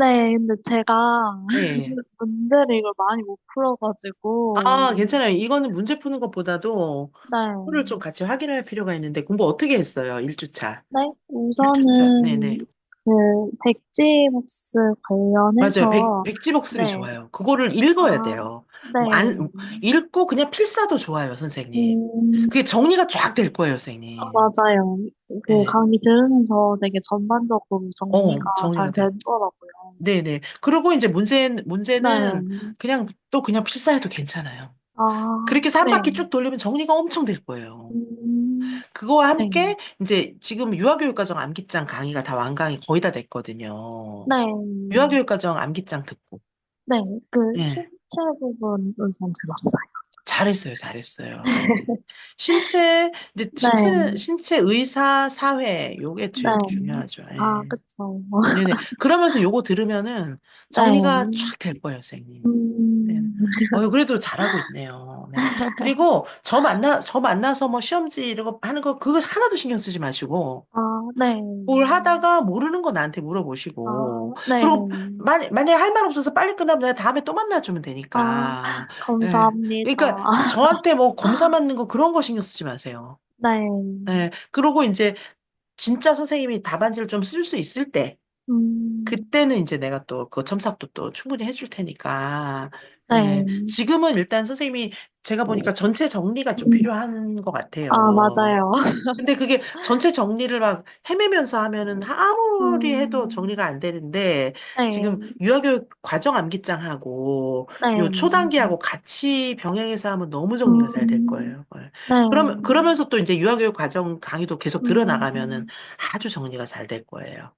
네, 근데 제가 네. 문제를 이걸 많이 못 풀어가지고, 아, 괜찮아요. 이거는 문제 푸는 것보다도 표를 좀 네. 같이 확인할 필요가 있는데 공부 어떻게 했어요? 1주차. 네, 1주차. 네네. 우선은 그 백지복수 맞아요. 백, 관련해서, 백지복습이 네. 좋아요. 그거를 아, 읽어야 돼요. 네. 뭐 안, 읽고 그냥 필사도 좋아요, 선생님. 음, 그게 정리가 쫙 될 거예요, 아, 선생님. 맞아요. 그 네. 강의 들으면서 되게 전반적으로 정리가 어, 정리가 잘 돼. 되더라고요. 네네. 그리고 이제 문제, 네. 문제는 그냥 또 그냥 필사해도 괜찮아요. 아, 그렇게 해서 한 네. 바퀴 쭉 돌리면 정리가 엄청 될 거예요. 음, 그거와 네. 함께 이제 지금 유아교육과정 암기장 강의가 다 완강이 거의 다 됐거든요. 네. 유아교육과정 암기장 듣고. 네. 그 예. 신체 부분 우선 들었어요. 잘했어요, 잘했어요. 네. 신체, 이제 네. 신체는, 신체 의사, 사회, 요게 네. 제일 중요하죠. 아, 예. 그쵸. 네네. 그러면서 요거 들으면은 정리가 네. 쫙될 거예요, 선생님. 네. 음, 어, 그래도 잘하고 있네요. 네. 그리고 저 만나, 저 만나서 뭐 시험지 이런 거 하는 거, 그거 하나도 신경 쓰지 마시고, 아, 네. 뭘 하다가 모르는 거 나한테 아, 물어보시고, 네. 그리고 만, 만약에 할 말 없어서 빨리 끝나면 내가 다음에 또 만나주면 아, 되니까. 예. 감사합니다. 그러니까 저한테 뭐 검사 맞는 거 그런 거 신경 쓰지 마세요. 네. 예. 그러고 이제 진짜 선생님이 답안지를 좀 쓸 수 있을 때, 음, 그때는 이제 내가 또 그 첨삭도 또 충분히 해줄 테니까. 예. 네. 지금은 일단 선생님이 제가 보니까 전체 정리가 좀 음, 필요한 것 아, 같아요. 맞아요. 근데 그게 전체 정리를 막 헤매면서 하면은 아무리 해도 음, 정리가 안 되는데 지금 네. 유아교육 과정 암기장하고 요 네. 초단기하고 같이 병행해서 하면 너무 정리가 잘 될 음, 거예요. 예. 네. 그럼 그러면서 또 이제 유아교육 과정 강의도 계속 들어나가면은 음, 아주 정리가 잘 될 거예요.